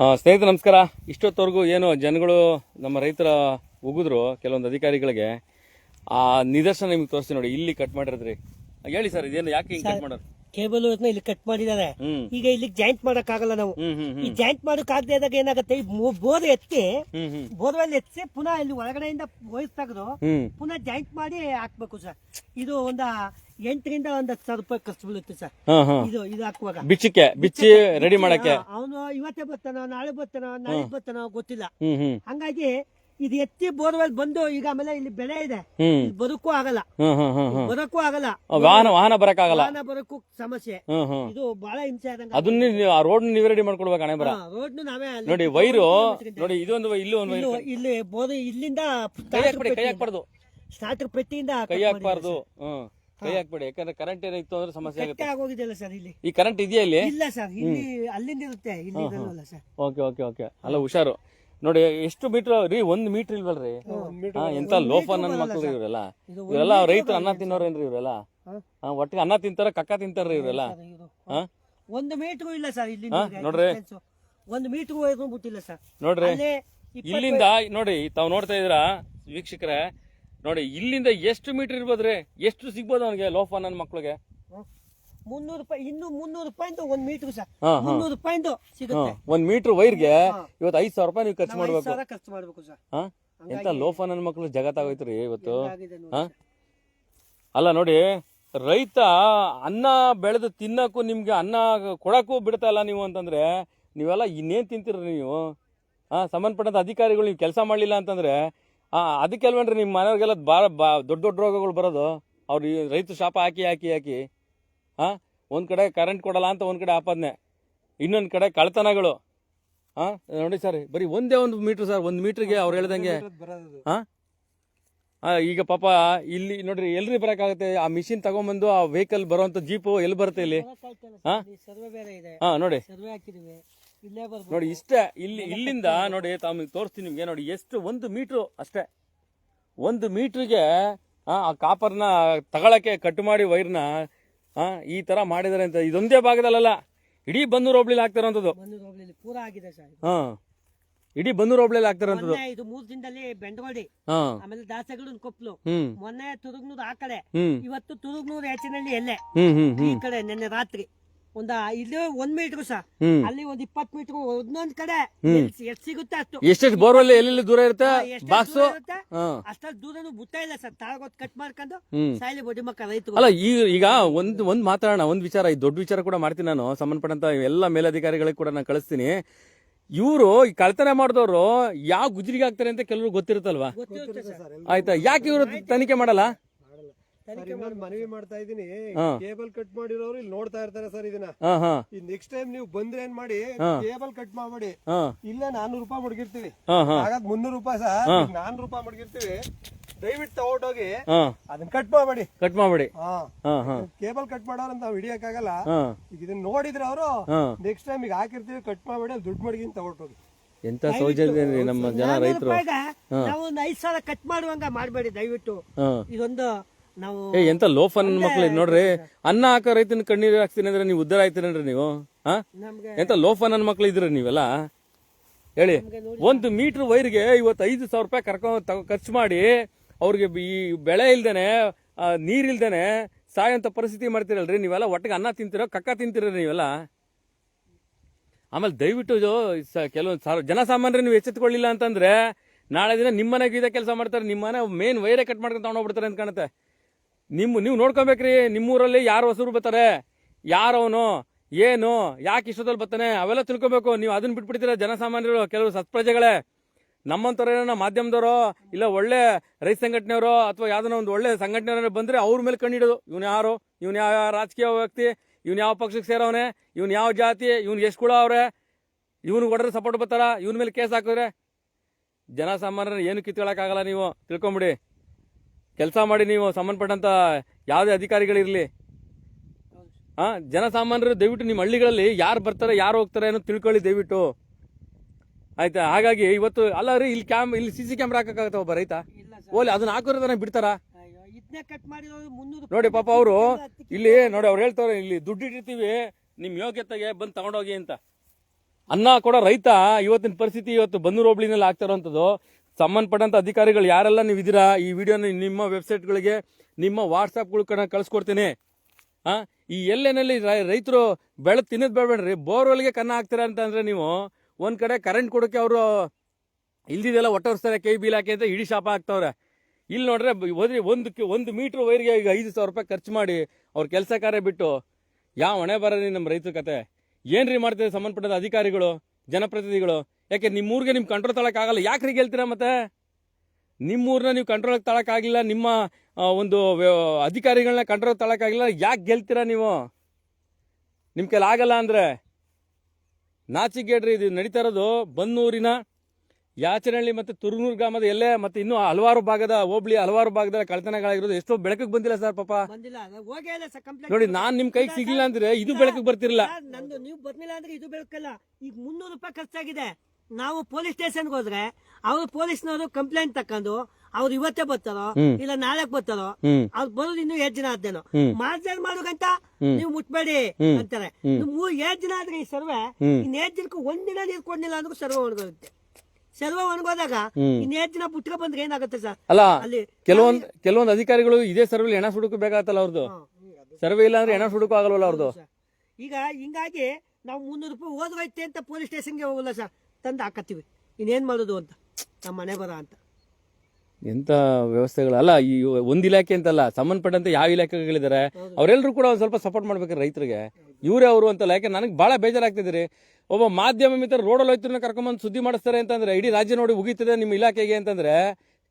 ಸ್ನೇಹಿತರೆ ನಮಸ್ಕಾರ. ಇಷ್ಟೊತ್ತವರೆಗೂ ಏನು ಜನಗಳು ನಮ್ಮ ರೈತರ ಉಗಿದ್ರು ಕೆಲವೊಂದು ಅಧಿಕಾರಿಗಳಿಗೆ. ಆ ನಿದರ್ಶನ ನಿಮ್ಗೆ ತೋರಿಸ್ತೀನಿ ನೋಡಿ ಇಲ್ಲಿ ಕಟ್ ಮಾಡಿರೋದ್ರಿ. ಹೇಳಿ ಸರ್ ಇದೇನು ಯಾಕೆ ಹಿಂಗೆ ಕಟ್ ಮಾಡೋರು ಕೇಬಲ್ ಇಲ್ಲಿ ಕಟ್ ಮಾಡಿದ್ದಾರೆ. ಈಗ ಇಲ್ಲಿ ಜಾಯಿಂಟ್ ಮಾಡಕ್ ಆಗಲ್ಲ ನಾವು ಈ ಜಾಯಿಂಟ್ ಮಾಡಕ್ ಆಗದೆ ಇದ್ದಾಗ ಏನಾಗುತ್ತೆ? ಈ ಬೋರ್ ಎತ್ತಿ ಬೋಧವಲ್ಲಿ ಬೋರ್ವೆಲ್ ಎತ್ತಿ ಪುನಃ ಇಲ್ಲಿ ಒಳಗಡೆಯಿಂದ ವಯಸ್ ತೆಗೆದು ಪುನಃ ಜಾಯಿಂಟ್ ಮಾಡಿ ಹಾಕ್ಬೇಕು ಸರ್. ಇದು ಒಂದ ಎಂಟರಿಂದ ಒಂದ್ ಹತ್ತು ಸಾವಿರ ರೂಪಾಯಿ ಖರ್ಚು ಬೀಳುತ್ತೆ ಸರ್. ಹಾ ಹಾ. ಇದು ಇದು ಹಾಕುವಾಗ. ಬಿಚ್ಚಕ್ಕೆ ಬಿಚ್ಚಿ ರೆಡಿ ಮಾಡಕ್ಕೆ. ಅವನು ಇವತ್ತೇ ಬರ್ತಾನೋ ನಾಳೆ ಬರ್ತಾನೋ ನಾಳೆ ಬರ್ತಾನೋ ಗೊತ್ತಿಲ್ಲ. ಹ್ಮ್ ಹ್ಮ್. ಹಂಗಾಗಿ ಇದು ಎತ್ತಿ ಬೋರ್ವೆಲ್ ಬಂದು ಈಗ ಆಮೇಲೆ ಇಲ್ಲಿ ಬೆಳೆ ಇದೆ. ಹ್ಮ್. ಇಲ್ಲಿ ಬದುಕೂ ಆಗಲ್ಲ. ಹ್ಮ್ ಹ್ಮ್ ಹ್ಮ್ ಹ್ಮ್ ಬರೋಕ್ಕೂ ಆಗಲ್ಲ. ವಾಹನ ವಾಹನ ಬರಕ್ಕಾಗಲ್ಲ. ವಾಹನ ಬರೋಕ್ಕೂ ಸಮಸ್ಯೆ. ಹ್ಮ್ ಹ್ಮ್ ಇದು ಬಹಳ ಹಿಂಸೆ ಆದಂಗ ಅದನ್ನ ನೀವು- ಆ ರೋಡ್ ನೀವೇ ರೆಡಿ ಮಾಡ್ಕೊಡ್ಬೇಕು ಹಣೆ ಬರ. ರೋಡ್ ನಾವೇ ಅಲ್ಲಿ ನೋಡಿ ವೈರು ನೋಡಿ ಇದೊಂದು ಇಲ್ಲಿ ಒಂದು ವೈರು ಇಲ್ಲಿ ಇಲ್ಲಿ ಬೋದ ಇಲ್ಲಿಂದ ಕೈ ಹಾಕ್ಬಿಡಿ ಕೈ ಹಾಕ್ಬಾರ್ದು. ಸ್ಟಾರ್ಟರ್ ಪೆಟ್ಟಿಯಿಂದ ಕೈ ಹಾಕ್ಬಾರ್ದು. ಹ್ಮ್. ಕೈ ಹಾಕ್ಬೇಡಿ. ಯಾಕಂದ್ರೆ ಕರೆಂಟ್ ಏನಿತ್ತು ಅಂದ್ರೆ ಸಮಸ್ಯೆ ಆಗುತ್ತೆ. ಆಗೋಗಿದೆಯಲ್ಲ ಸರ್ ಇಲ್ಲಿ? ಈ ಕರೆಂಟ್ ಇದೆಯಾ ಇಲ್ಲಿ? ಇಲ್ಲ ಸರ್ ಇಲ್ಲಿ ಅಲ್ಲಿಂದ ಇರುತ್ತೆ ಇಲ್ಲಿ ಇರಲ್ಲ ಸರ್. Okay okay okay. ಅಲ್ಲ ಹುಷಾರು. ನೋಡಿ ಎಷ್ಟು ಮೀಟರ್ ರೀ ಒಂದ್ ಮೀಟರ್ ಇಲ್ವಲ್ರಿ? ಹಾ ಎಂತ ಲೋಫನ್ ನನ್ನ ಮಕ್ಳು ಇವ್ರೆಲ್ಲ? ಇವರೆಲ್ಲ ರೈತರು ಅನ್ನ ತಿನ್ನೋರೇನ್ರಿ ಇವರೆಲ್ಲ? ಹಾ, ಒಟ್ಟಿಗೆ ಅನ್ನ ತಿಂತಾರ ಕಕ್ಕ ತಿಂತಾರ್ರಿ ಇವರೆಲ್ಲ. ಹಾ? ಒಂದು ಮೀಟರ್ ಇಲ್ಲ ಸರ್ ಇಲ್ಲಿ ನೋಡ್ರಿ. ಒಂದು ಮೀಟರ್ ಹೋಯ್ತು ಬಿಟ್ಟಿಲ್ಲ ಸರ್. ನೋಡ್ರಿ. ಅಲ್ಲೇ ಇಪ್ಪತ್ತು ಇಲ್ಲಿಂದ ನೋಡಿ ತಾವ್ ನೋಡ್ತಾ ಇದ್ರ ವೀಕ್ಷಕರೇ ನೋಡಿ ಇಲ್ಲಿಂದ ಎಷ್ಟು ಮೀಟರ್ ಇರ್ಬೋದ್ರಿ? ಎಷ್ಟು ಸಿಗ್ಬೋದು ಅವನಿಗೆ ಲೋಫ ನನ್ನ ಮಕ್ಳಿಗೆ. ಮುನ್ನೂರು ರೂಪಾಯಿ ಇನ್ನು ಮುನ್ನೂರು ರೂಪಾಯಿಂದು ಒಂದ್ ಮೀಟರ್ ಸರ್. ಹಾ ಹಾ. ಮುನ್ನೂರು ರೂಪಾಯಿಂದು ಸಿಗುತ್ತೆ. ಒಂದ್ ಮೀಟರ್ ವೈರ್ಗೆ ಹಾ. ಇವತ್ತು ಐದ್ ಸಾವಿರ ರೂಪಾಯಿ ನೀವು ಖರ್ಚು ನಾವು ಐದು ಮಾಡ್ಬೇಕು. ಸಾವಿರ ಖರ್ಚು ಮಾಡ್ಬೇಕು ಸರ್. ಹಾ? ಎಂತ ಲೋಫ ನನ್ನ ಮಕ್ಳು ಜಗತ್ತಾಗೋಯ್ತ್ರಿ ಇವತ್ತು? ನೋಡಿ ಹಾ? ಅಲ್ಲ ನೋಡಿ ರೈತ ಅನ್ನ ಬೆಳೆದು ತಿನ್ನಕ್ಕೂ ನಿಮ್ಗೆ ಅನ್ನ ಕೊಡಕ್ಕೂ ಬಿಡ್ತಾ ಇಲ್ಲ ನೀವು ಅಂತಂದ್ರೆ ನೀವೆಲ್ಲ ಇನ್ನೇನ್ ತಿಂತೀರಿ ನೀವು? ಹಾ ಸಂಬಂಧಪಟ್ಟಂತ ಅಧಿಕಾರಿಗಳು ನೀವು ಕೆಲಸ ಮಾಡಲಿಲ್ಲ ಅಂತಂದ್ರೆ ಆ ಅದಕ್ಕೆ ಅಲ್ವೇನ್ರಿ ನಿಮ್ಮ ಮನೆಯವ್ರಿಗೆಲ್ಲ ಭಾಳ ಬಾ ದೊಡ್ಡ ದೊಡ್ಡ ರೋಗಗಳು ಬರೋದು. ಅವ್ರು ರೈತ ಶಾಪ ಹಾಕಿ ಹಾಕಿ ಹಾಕಿ ಹಾಂ ಒಂದು ಕಡೆ ಕರೆಂಟ್ ಕೊಡಲ್ಲ ಅಂತ ಒಂದು ಕಡೆ ಆಪಾದನೆ. ಇನ್ನೊಂದು ಕಡೆ ಕಳ್ತನಗಳು ಹಾಂ ನೋಡಿ ಸರ್ ಬರೀ ಒಂದೇ ಒಂದು ಮೀಟರ್ ಸರ್ ಒಂದು ಮೀಟ್ರಿಗೆ ಅವ್ರು ಹೇಳ್ದಂಗೆ. ಹಾಂ ಆ, ಈಗ ಪಾಪ ಇಲ್ಲಿ ನೋಡ್ರಿ ಎಲ್ರಿ ಬರೋಕ್ಕಾಗುತ್ತೆ? ಆ ಮಿಷಿನ್ ತಗೊಂಬಂದು ಆ ವೆಹಿಕಲ್ ಬರುವಂತ ಜೀಪು ಎಲ್ಲಿ ಬರುತ್ತೆ ಇಲ್ಲಿ? ಹಾಂ ಹಾಂ ಹಾ ನೋಡಿ. ನೋಡಿ ಇಷ್ಟೇ ಇಲ್ಲಿ ಇಲ್ಲಿಂದ ನೋಡಿ ತಮಗೆ ತೋರಿಸ್ತೀನಿ ನಿಮ್ಗೆ. ನೋಡಿ ಎಷ್ಟು ಒಂದು ಮೀಟ್ರು ಅಷ್ಟೇ. ಒಂದು ಮೀಟ್ರಿಗೆ ಆ ಕಾಪರ್ನ ತಗೊಳಕ್ಕೆ ಕಟ್ ಮಾಡಿ ವೈರ್ನ ಈ ತರ ಮಾಡಿದಾರೆ ಅಂತ. ಇದೊಂದೇ ಭಾಗದಲ್ಲ ಇಡೀ ಬಂದೂರು ಹೋಬ್ಳಿಲಿ ಹಾಕ್ತಾರಂಥದ್ದು ಹಾ. ಇಡೀ ಬಂದೂರು ಹೋಬ್ಳಿಲಿ ಹಾಕ್ತಾರಂಥದ್ದು ಇದು ಮೂರ್ ದಿನದಲ್ಲಿ ಬೆಂಡಗೋಡಿ. ಆಮೇಲೆ ದಾಸಗಡನ್ ಕೊಪ್ಪಲು ಮೊನ್ನೆ ತುರುಗ್ನೂರ್ ಆ ಕಡೆ. ಇವತ್ತು ತುರುಗ್ನೂರ್ ಹೆಚ್ಚಿನಲ್ಲಿ ಎಲ್ಲೆ. ಈ ಕಡೆ ನಿನ್ನೆ ರಾತ್ರಿ. ಒಂದ ಇಲ್ಲಿ ಒಂದ್ ಮೀಟರ್ ಸರ್ ಅಲ್ಲಿ ಒಂದ್ ಇಪ್ಪತ್ ಮೀಟರ್ ಒಂದೊಂದ್ ಕಡೆ ಎಷ್ಟ್ ಸಿಗುತ್ತೆ ಅಷ್ಟು. ಎಷ್ಟೆಷ್ಟು ಬೋರ್ವೆಲ್ ಎಲ್ಲೆಲ್ಲಿ ದೂರ ಇರುತ್ತೆ? ಬಾಕ್ಸು? ದೂರ ದೂರನು ಬುತ್ತ ಇಲ್ಲ ಸರ್. ತಾಳಗೊತ್ ಕಟ್ ಮಾಡ್ಕೊಂಡು ಸಾಯಿಲಿ ಬಡ್ಡಿ ಮಕ್ಕ ಅಲ್ಲ ಈಗ ಈಗ ಒಂದ್ ಒಂದ್ ಮಾತಾಡೋಣ ಒಂದ್ ವಿಚಾರ ಈ ದೊಡ್ಡ ವಿಚಾರ ಕೂಡ ಮಾಡ್ತೀನಿ ನಾನು. ಸಂಬಂಧಪಟ್ಟಂತ ಎಲ್ಲ ಮೇಲಧಿಕಾರಿಗಳಿಗೆ ಕೂಡ ನಾನು ಕಳಿಸ್ತೀನಿ. ಇವರು ಈ ಕಳ್ತನ ಮಾಡಿದವರು ಯಾವ ಗುಜರಿಗೆ ಆಗ್ತಾರೆ ಅಂತ ಕೆಲವರು ಗೊತ್ತಿರುತ್ತಲ್ವಾ? ಆಯ್ತಾ? ಯಾಕೆ ಇವರು ತನಿಖೆ ಮಾಡಲ್ಲ? ಮನವಿ ಮಾಡ್ತಾ ಇದೀನಿ ಕೇಬಲ್ ಕಟ್ ಮಾಡಿರೋರು ಇಲ್ಲಿ ನೋಡ್ತಾ ಇರ್ತಾರೆ ಸರ್ ಇದನ್ನ. ಈ ನೆಕ್ಸ್ಟ್ ಟೈಮ್ ನೀವು ಬಂದ್ರೆ ಏನ್ ಮಾಡಿ ಕೇಬಲ್ ಕಟ್ ಮಾಡ್ಬೇಡಿ. ಇಲ್ಲೇ ನಾನೂರು ರೂಪಾಯಿ ಮುಡ್ಗಿರ್ತೀವಿ. ಹಾಗಾದ್ ಮುನ್ನೂರು ರೂಪಾಯಿ ಸರ್ ನಾನೂರು ರೂಪಾಯಿ ಮಡಗಿರ್ತೀವಿ. ದಯವಿಟ್ಟು ತಗೊಂಡೋಗಿ ಹೋಗಿ ಅದನ್ನ ಕಟ್ ಮಾಡ್ಬೇಡಿ. ಕಟ್ ಮಾಡ್ಬೇಡಿ. ಕೇಬಲ್ ಕಟ್ ಮಾಡೋರು ಅಂತ ಹಿಡಿಯಕ್ ಹಿಡಿಯಕ್ಕಾಗಲ್ಲ. ಈಗ ಇದನ್ನ ನೋಡಿದ್ರೆ ಅವರು ನೆಕ್ಸ್ಟ್ ಟೈಮ್ ಈಗ ಹಾಕಿರ್ತೀವಿ ಕಟ್ ಮಾಡ್ಬೇಡಿ ಅಲ್ಲಿ ದುಡ್ಡು ಮಡಗಿ ತಗೊಂಡೋಗಿ. ಎಂತ ಸೌಜನ್ಯ ನಮ್ಮ ಜನ ರೈತರು. ನಾವು ಒಂದು ಐದ್ ಸಾವಿರ ಕಟ್ ಮಾಡುವಂಗ ಮಾಡಬೇಡಿ ದಯವಿಟ್ಟು. ಇದೊಂದು ನಾವು ಏ ಎಂತ ಲೋಫನ್ ಮಕ್ಳು ಇದ್ ನೋಡ್ರಿ. ಅನ್ನ ಹಾಕೋ ರೈತನ ಕಣ್ಣೀರ್ ಹಾಕ್ತೀನಿ ಅಂದ್ರೆ ನೀವು ಉದ್ದಾರ ಆಯ್ತೀರೇನ್ರಿ ನೀವು? ಹಾ? ನಮ್ಗೆ ಎಂತ ಲೋಫನ್ ಅನ್ನ ಮಕ್ಳು ಇದ್ರಿ ನೀವೆಲ್ಲ? ಹೇಳಿ. ಒಂದು ಮೀಟರ್ ವೈರ್ಗೆ ಇವತ್ತು ಐದು ಸಾವಿರ ರೂಪಾಯಿ ಕರ್ಕೊಂಡ್ ತಗೋ ಖರ್ಚು ಮಾಡಿ ಅವ್ರಿಗೆ ಈ ಬೆಳೆ ಇಲ್ದೇನೆ ಆ, ನೀರ್ ಇಲ್ದೇನೆ ಸಾಯೋಂತ ಪರಿಸ್ಥಿತಿ ಮಾಡ್ತೀರಲ್ರಿ? ನೀವೆಲ್ಲ ಒಟ್ಟಿಗೆ ಅನ್ನ ತಿಂತೀರೋ ಕಕ್ಕ ತಿಂತೀರ ನೀವೆಲ್ಲ? ಆಮೇಲೆ ದಯವಿಟ್ಟು ಇದು ಸ- ಕೆಲವೊಂದು ಸಾರ್- ಜನಸಾಮಾನ್ಯರು ನೀವು ಎಚ್ಚೆತ್ಕೊಳ್ಳಿಲ್ಲ ಅಂತಂದ್ರೆ ನಾಳೆ ದಿನ ನಿಮ್ಮ ಮನೆಗೆ ಇದೇ ಕೆಲಸ ಮಾಡ್ತಾರೆ ನಿಮ್ಮ ಮನೆ ಮೇನ್ ವೈರೇ ಕಟ್ ಮಾಡ್ಕೊಂಡು ತಗೊಂಡೋಗ್ಬಿಡ್ತಾರೆ ಅಂತ ಕಾಣುತ್ತೆ. ನಿಮ್ಮ, ನೀವು ನೋಡ್ಕೊಬೇಕ್ರಿ, ನಿಮ್ಮೂರಲ್ಲಿ ಯಾರು ಹೊಸರು ಬರ್ತಾರೆ? ಯಾರವನು? ಏನು? ಯಾಕೆ ಇಷ್ಟದಲ್ಲಿ ಬರ್ತಾನೆ? ಅವೆಲ್ಲ ತಿಳ್ಕೊಬೇಕು. ನೀವು ಅದನ್ನ ಬಿಟ್ಬಿಡ್ತೀರ ಜನಸಾಮಾನ್ಯರು, ಕೆಲವು ಸತ್ಪ್ರಜೆಗಳೇ ನಮ್ಮಂಥವ್ರೇನೋ ಮಾಧ್ಯಮದವರು, ಇಲ್ಲ ಒಳ್ಳೆ ರೈತ ಸಂಘಟನೆಯವರು, ಅಥವಾ ಯಾವ್ದನ್ನ ಒಂದು ಒಳ್ಳೆ ಸಂಘಟನೆ ಬಂದ್ರೆ ಅವ್ರ ಮೇಲೆ ಕಣ್ಣಿಡೋದು ಇವನು ಯಾರು? ಇವನು ಯಾವ ರಾಜಕೀಯ ವ್ಯಕ್ತಿ? ಇವನು ಯಾವ ಪಕ್ಷಕ್ಕೆ ಸೇರವನೆ? ಇವನು ಯಾವ ಜಾತಿ? ಇವನು ಎಷ್ಟು ಕೂಡ ಅವ್ರೆ? ಇವ್ನು ಹೊಡೆದ್ರೆ ಸಪೋರ್ಟ್ ಬರ್ತಾರ? ಇವ್ನ ಮೇಲೆ ಕೇಸ್ ಹಾಕಿದ್ರೆ? ಜನಸಾಮಾನ್ಯರು ಏನು ಕಿತ್ಕೊಳಕ್ಕಾಗಲ್ಲ ನೀವು? ತಿಳ್ಕೊಂಬಿಡಿ. ಕೆಲಸ ಮಾಡಿ ನೀವು ಸಂಬಂಧಪಟ್ಟಂತ ಯಾವುದೇ ಅಧಿಕಾರಿಗಳಿರಲಿ. ಹಾ ಜನಸಾಮಾನ್ಯರು ದಯವಿಟ್ಟು ನಿಮ್ಮ ಹಳ್ಳಿಗಳಲ್ಲಿ ಯಾರು ಬರ್ತಾರೆ ಯಾರು ಹೋಗ್ತಾರೆ ಅನ್ನೋದು ತಿಳ್ಕೊಳ್ಳಿ ದಯವಿಟ್ಟು. ಆಯ್ತಾ? ಹಾಗಾಗಿ ಇವತ್ತು ಅಲ್ಲ ರೀ ಇಲ್ಲಿ ಕ್ಯಾಮ್ ಇಲ್ಲಿ ಸಿ ಸಿ ಕ್ಯಾಮ್ರಾ ಹಾಕಕ್ಕಾಗತ್ತ ಒಬ್ಬ ರೈತ? ಓಲಿ ಅದನ್ನ ಹಾಕೋದನ್ನ ಬಿಡ್ತಾರ? ನೋಡಿ ಪಾಪ ಅವರು ಇಲ್ಲಿ ನೋಡಿ ಅವ್ರು ಹೇಳ್ತಾರೆ ಇಲ್ಲಿ ದುಡ್ಡು ಇಟ್ಟಿರ್ತೀವಿ ನಿಮ್ ಯೋಗ್ಯತೆಗೆ ಬಂದು ತಗೊಂಡೋಗಿ ಅಂತ. ಅನ್ನ ಕೂಡ ರೈತ ಇವತ್ತಿನ ಪರಿಸ್ಥಿತಿ ಇವತ್ತು ಬನ್ನೂರು ಹೋಬಳಿನಲ್ಲಿ ಆಗ್ತಾ ಇರೋಂಥದ್ದು. ಸಂಬಂಧಪಟ್ಟಂತ ಅಧಿಕಾರಿಗಳು ಯಾರೆಲ್ಲ ನೀವು ಇದ್ದೀರಾ, ಈ ವಿಡಿಯೋನ ನಿಮ್ಮ ವೆಬ್ಸೈಟ್ಗಳಿಗೆ, ನಿಮ್ಮ ವಾಟ್ಸಪ್ಗಳು ಕಣ ಕಳಿಸ್ಕೊಡ್ತೀನಿ. ಹಾಂ ಈ ಎಲ್ಲೆನಲ್ಲಿ ರೈತರು ಬೆಳೆ ತಿನ್ನೋದು ಬೇಡಬೇಡ್ರಿ ಬೋರ್ವೆಲ್ಗೆ ಕನ್ನ ಹಾಕ್ತೀರಾ ಅಂತಂದರೆ ನೀವು ಒಂದು ಕಡೆ ಕರೆಂಟ್ ಕೊಡೋಕ್ಕೆ ಅವರು ಇಲ್ದಿದೆಲ್ಲ ಒಟ್ಟರ್ಸ್ತಾರೆ, ಕೈ ಬೀಲ್ ಅಂತ ಇಡೀ ಶಾಪ ಹಾಕ್ತವ್ರೆ. ಇಲ್ಲಿ ನೋಡ್ರೆ ಹೋದ್ರಿ ಒಂದು ಒಂದು ಮೀಟ್ರ್ ವೈರ್ಗೆ ಈಗ ಐದು ಸಾವಿರ ರೂಪಾಯಿ ಖರ್ಚು ಮಾಡಿ ಅವ್ರ ಕೆಲಸ ಕಾರ್ಯ ಬಿಟ್ಟು ಯಾವ ಹೊಣೆ ಬರೋದಿ ನಮ್ಮ ರೈತರ ಕತೆ. ಏನ್ರಿ ಮಾಡ್ತಾರೆ ಸಂಬಂಧಪಟ್ಟ ಅಧಿಕಾರಿಗಳು, ಜನಪ್ರತಿನಿಧಿಗಳು? ಯಾಕೆ ನಿಮ್ಮೂರಿಗೆ ನಿಮ್ಮ ಕಂಟ್ರೋಲ್ ತಳಕ್ಕಾಗಲ್ಲ ಯಾಕೆ ರೀ ಗೆಲ್ತೀರಾ ಮತ್ತೆ? ನಿಮ್ಮೂರನ್ನ ನೀವು ಕಂಟ್ರೋಲ್ ತಳಕ್ಕಾಗಿಲ್ಲ ನಿಮ್ಮ ಒಂದು ಅಧಿಕಾರಿಗಳನ್ನ ಕಂಟ್ರೋಲ್ ತಳಕ್ಕಾಗಿಲ್ಲ ಯಾಕೆ ಗೆಲ್ತೀರಾ ನೀವು? ನಿಮ್ಮ ಕೈಲಿ ಆಗಲ್ಲ ಅಂದ್ರೆ? ನಾಚಿಗೇಡ್ರಿ ಇದು ನಡೀತಾ ಇರೋದು ಬನ್ನೂರಿನ ಯಾಚನಹಳ್ಳಿ ಮತ್ತು ತುರುನೂರು ಗ್ರಾಮದ ಎಲ್ಲೇ ಮತ್ತು ಇನ್ನೂ ಹಲವಾರು ಭಾಗದ ಹೋಬಳಿ ಹಲವಾರು ಭಾಗದ ಕಳತನಗಳಾಗಿರೋದು ಎಷ್ಟೋ ಬೆಳಕಿಗೆ ಬಂದಿಲ್ಲ ಸರ್ ಪಾಪ. ನೋಡಿ ನಾನು ನಿಮ್ಮ ಕೈಗೆ ಸಿಗಲಿಲ್ಲ ಅಂದ್ರೆ ಇದು ಬೆಳಕಿಗೆ ಬರ್ತಿರಲಿಲ್ಲ. ನಂದು ನೀವು ಬರ್ಲಿಲ್ಲ ಅಂದ್ರೆ ಇದು ಬೆಳಕಲ್ಲ. ಈಗ ಮುನ್ನೂರು ರೂಪಾಯಿ ಖರ್ಚಾಗಿದೆ. ನಾವು ಪೊಲೀಸ್ ಸ್ಟೇಷನ್ಗೆ ಹೋದ್ರೆ ಅವ್ರು ಪೊಲೀಸ್ನವರು ಕಂಪ್ಲೇಂಟ್ ತಕೊಂಡು ಅವ್ರು ಇವತ್ತೇ ಬರ್ತಾರೋ ಇಲ್ಲ ನಾಳೆ ಬರ್ತಾರೋ ಅವ್ರ ಬರೋದು ಇನ್ನು ಏಟ್ ಜನ ಆದ್ದೇನೋ ಮಾಡೋಗಂಟ ಹ್ಮ್. ನೀವು ಮುಟ್ಬೇಡಿ ಅಂತಾರೆ. ಮೂರ್ ಏಟ್ ದಿನ ಆದ್ರೆ ಈ ಸರ್ವೆ. ಇನ್ ಏಟ್ ಜನಕ್ಕೆ ಒಂದಿನ ನೀರು ಕೊಡ್ಲಿಲ್ಲ ಅಂದ್ರೂ ಸರ್ವೆ ಒಣಗೋಗುತ್ತೆ. ಸರ್ವೆ ಒಣಗೋದಾಗ. ಇನ್ ಏಟ್ ದಿನ ಪುಟ್ಕ ಬಂದ್ರೆ ಏನಾಗುತ್ತೆ ಸರ್? ಅಲ್ಲ ಅಲ್ಲಿ ಕೆಲವೊಂದ್ ಕೆಲವೊಂದು ಅಧಿಕಾರಿಗಳು ಇದೇ ಸರ್ವೆ ಹೆಣ ಸುಡುಕು ಬೇಕಾಗತ್ತಲ್ಲ ಅವ್ರದ್ದು ಸರ್ವೆ ಇಲ್ಲ ಅಂದ್ರೆ ಹೆಣ ಸುಡುಕು ಆಗಲ್ವಲ್ಲ ಅವ್ರದ್ದು ಈಗ ಹಿಂಗಾಗಿ ನಾವು ಮುನ್ನೂರು ರೂಪಾಯಿ ಹೋದ್ರೈತೆ ಅಂತ ಪೊಲೀಸ್ ಸ್ಟೇಷನ್ಗೆ ಹೋಗಲ್ಲ ಸರ್. ತಂದು ಹಾಕತ್ತೀವಿ. ಇನ್ನೇನು ಮಾಡೋದು ಅಂತ. ನಮ್ಮ ಮನೆ ಬರ ಅಂತ. ಎಂತ ವ್ಯವಸ್ಥೆಗಳಲ್ಲ ಈ ಒಂದ್ ಇಲಾಖೆ ಅಂತಲ್ಲ ಸಂಬಂಧಪಟ್ಟಂತೆ ಯಾವ ಇಲಾಖೆಗಳಿದ್ದಾರೆ ಅವರೆಲ್ಲರೂ ಕೂಡ ಒಂದು ಸ್ವಲ್ಪ ಸಪೋರ್ಟ್ ಮಾಡ್ಬೇಕು ರೈತರಿಗೆ. ಇವರೇ ಅವರು ಅಂತಲ್ಲ ಯಾಕೆ ನನಗೆ ಬಹಳ ಬೇಜಾರಾಗ್ತಿದ್ರಿ ಒಬ್ಬ ಮಾಧ್ಯಮ ಮಿತ್ರ ರೋಡಲ್ಲಿ ಹೋಯ್ತು ಕರ್ಕೊಂಬಂದು ಸುದ್ದಿ ಮಾಡಿಸ್ತಾರೆ ಅಂತಂದ್ರೆ ಇಡೀ ರಾಜ್ಯ ನೋಡಿ ಉಗಿತದೆ ನಿಮ್ಮ ಇಲಾಖೆಗೆ ಅಂತಂದ್ರೆ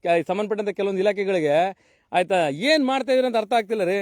ಸಂಬಂಧಪಟ್ಟಂಥ ಸಂಬಂಧಪಟ್ಟಂತ ಕೆಲವೊಂದು ಇಲಾಖೆಗಳಿಗೆ. ಆಯ್ತಾ ಏನು ಮಾಡ್ತಾ ಇದ್ರಿ ಅಂತ ಅರ್ಥ ಆಗ್ತಿಲ್ಲ ರೀ.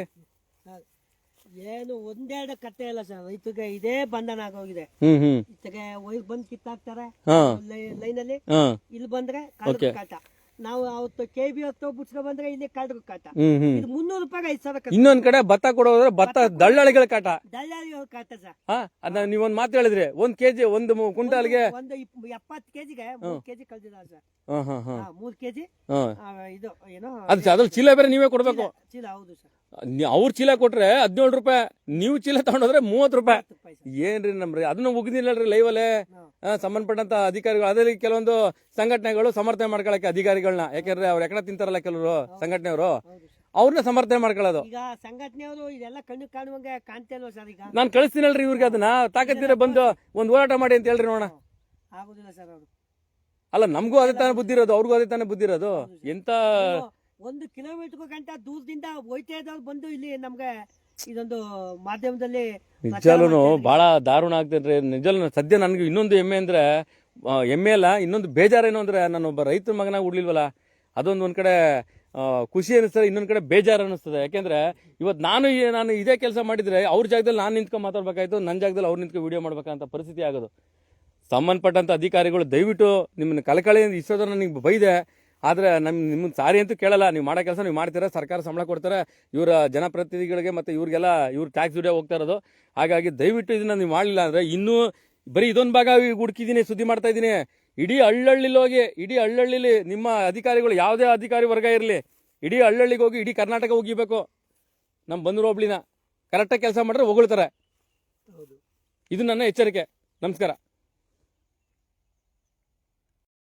ಏನು ಒಂದೆರಡು ಕತ್ತೆ ಇಲ್ಲ ಸರ್. ರೈತಗೆ ಇದೇ ಬಂಧನ ಆಗೋಗಿದೆ. ಹ್ಮ್ ಹ್ಮ್. ಇತ್ತಗೆ ವೈರ್ ಬಂದ್ ಕಿತ್ತಾಕ್ತಾರೆ. ಹಾ. ಅಲ್ಲಿ ಹಾ. ಇಲ್ಲಿ ಬಂದ್ರೆ ಕಳ್ಳರ ಕಾಟ. ನಾವು ಅವತ್ತು ಕೆ ಬಿ ಹೊತ್ತು ಬುಚ್ಕೊ ಬಂದ್ರೆ ಇಲ್ಲಿ ಕಳ್ಳರು ಕಾಟ. ಹ್ಮ್ ಹ್ಮ್. ಇದು ಮುನ್ನೂರು ರೂಪಾಯಿ ಐದು ಸಾವಿರ ಇನ್ನೊಂದ್ ಕಡೆ ಭತ್ತ ಕೊಡೋದ್ರೆ ಭತ್ತ ದಳ್ಳಾಳಿಗಳ ಕಾಟ. ದಳ್ಳಾಳಿ ಅವ್ರ ಕಾಟ ಸರ್. ಹಾ ಅದ ನೀವೊಂದ್ ಮಾತು ಹೇಳಿದ್ರಿ. ಒಂದ್ ಕೆಜಿ ಒಂದು ಮು- ಕ್ವಿಂಟಾಲ್ಗೆ ಒಂದು ಇಪ್- ಎಪ್ಪತ್ತು ಕೆಜಿಗೆ ಮೂರು ಕೆಜಿ ಕಳ್ದಿದ್ದಾರೆ ಸರ್. ಹಾ ಹಾ ಹಾ. ಹಾ, ಮೂರು ಕೆಜಿ ಹಾ. ಇದು ಏನೋ ಅದು ಅದ್ರ ಚೀಲ ಬೇರೆ ನೀವೇ ಕೊಡ್ಬೇಕು. ಚೀಲ ಹೌದು ಸರ್. ಅವ್ರ ಚೀಲ ಕೊಟ್ರೆ ಹದಿನೇಳು ರೂಪಾಯಿ ನೀವು ಚೀಲ ತಗೊಂಡೋದ್ರೆ ಮೂವತ್ತು ರೂಪಾಯಿ. ಏನ್ರಿ ನಮ್ರಿ? ಅದನ್ನ ಮುಗಿದಿಲ್ಲಲ್ರಿ ಲೈವಲ್ಲೇ. ಸಂಬಂಧಪಟ್ಟಂತ ಅಧಿಕಾರಿಗಳು. ಅದೇ ಕೆಲವೊಂದು ಸಂಘಟನೆಗಳು ಸಮರ್ಥನೆ ಮಾಡ್ಕೊಳಕ್ಕೆ ಅಧಿಕಾರಿಗಳನ್ನ ಯಾಕಂದ್ರೆ ಅವ್ರು ಯಾಕಂದ್ರೆ ತಿಂತಾರಲ್ಲ ಕೆಲವರು ಸಂಘಟನೆಯವರು. ಅವ್ರನ್ನ ಸಮರ್ಥನೆ ಮಾಡ್ಕೊಳ್ಳೋದು ನಾನು ಕಳಿಸ್ತೀನಲ್ರಿ ಇವ್ರಿಗೆ ಅದನ್ನ. ತಾಕತ್ತೀರ ಬಂದು ಒಂದ್ ಹೋರಾಟ ಮಾಡಿ ಅಂತ ಹೇಳ್ರಿ ನೋಡೋಣ. ಅವರು ಅಲ್ಲ ನಮಗೂ ಅದೇ ತಾನೇ ಬುದ್ಧಿರೋದು ಅವ್ರಿಗೂ ಅದೇ ತಾನೇ ಬುದ್ಧಿರೋದು ಎಂತ ಒಂದು ಕಿಲೋಮೀಟರ್ ಗಂಟ ದೂರದಿಂದ ಹೋಯ್ತಾ ಇದ್ದವ್ರು ಬಂದು ಇಲ್ಲಿ ನಮ್ಗೆ ಇದೊಂದು ಮಾಧ್ಯಮದಲ್ಲಿ ನಿಜಾಲೂ ಬಹಳ ದಾರುಣ ಆಗ್ತೇನ್ರಿ ನಿಜಾಲು ಸದ್ಯ ನನಗೆ ಇನ್ನೊಂದು ಹೆಮ್ಮೆ ಅಂದ್ರೆ ಹೆಮ್ಮೆ ಅಲ್ಲ ಇನ್ನೊಂದು ಬೇಜಾರೇನು ಅಂದ್ರೆ ನಾನು ಒಬ್ಬ ರೈತರ ಮಗನಾಗ ಉಡ್ಲಿಲ್ವಲ್ಲ ಅದೊಂದು ಒಂದ್ ಕಡೆ ಖುಷಿ ಅನಿಸ್ತದೆ ಇನ್ನೊಂದ್ ಕಡೆ ಬೇಜಾರು ಅನಿಸ್ತದೆ. ಯಾಕೆಂದ್ರೆ ಇವತ್ತು ನಾನು ನಾನು ಇದೇ ಕೆಲಸ ಮಾಡಿದ್ರೆ ಅವ್ರ ಜಾಗದಲ್ಲಿ ನಾನು ನಿಂತ್ಕೊಂಡು ಮಾತಾಡ್ಬೇಕಾಯ್ತು ನನ್ನ ಜಾಗದಲ್ಲಿ ಅವ್ರು ನಿಂತ್ಕೊಂಡು ವಿಡಿಯೋ ಮಾಡ್ಬೇಕಂತ ಪರಿಸ್ಥಿತಿ ಆಗೋದು. ಸಂಬಂಧಪಟ್ಟಂತ ಅಧಿಕಾರಿಗಳು ದಯವಿಟ್ಟು ನಿಮ್ಮನ್ನ ಕಳಕಳಿಯಿಂದ ಇಷ್ಟೋದ್ರ ನನಗೆ ಬೈದೆ ಆದ್ರೆ ನಮ್ಮ ನಿಮ್ಮ ಸಾರಿ ಅಂತೂ ಕೇಳಲ್ಲ. ನೀವು ಮಾಡೋ ಕೆಲಸ ನೀವು ಮಾಡ್ತೀರಾ ಸರ್ಕಾರ ಸಂಬಳ ಕೊಡ್ತಾರೆ ಇವರ ಜನಪ್ರತಿನಿಧಿಗಳಿಗೆ ಮತ್ತೆ ಇವ್ರಿಗೆಲ್ಲ ಇವ್ರು ಟ್ಯಾಕ್ಸ್ ದುಡಿಯೋ ಹೋಗ್ತಾ ಇರೋದು. ಹಾಗಾಗಿ ದಯವಿಟ್ಟು ಇದನ್ನ ನೀವು ಮಾಡಲಿಲ್ಲ ಅಂದ್ರೆ ಇನ್ನೂ ಬರೀ ಇದೊಂದು ಭಾಗ ಹುಡುಕಿದ್ದೀನಿ ಸುದ್ದಿ ಮಾಡ್ತಾ ಇದ್ದೀನಿ ಇಡೀ ಹಳ್ಳಳ್ಳಿಲಿ ಹೋಗಿ ಇಡೀ ಹಳ್ಳಳ್ಳಿಲಿ ನಿಮ್ಮ ಅಧಿಕಾರಿಗಳು ಯಾವುದೇ ಅಧಿಕಾರಿ ವರ್ಗ ಇರಲಿ ಇಡೀ ಹಳ್ಳಿಗೆ ಹೋಗಿ ಇಡೀ ಕರ್ನಾಟಕ ಹೋಗಿಬೇಕು. ನಮ್ಮ ಬಂದರು ಹೋಬ್ಳಿನ. ಕರೆಕ್ಟಾಗಿ ಕೆಲಸ ಮಾಡಿದ್ರೆ ಹೊಗಳ್ತಾರೆ. ಇದು ನನ್ನ ಎಚ್ಚರಿಕೆ. ನಮಸ್ಕಾರ.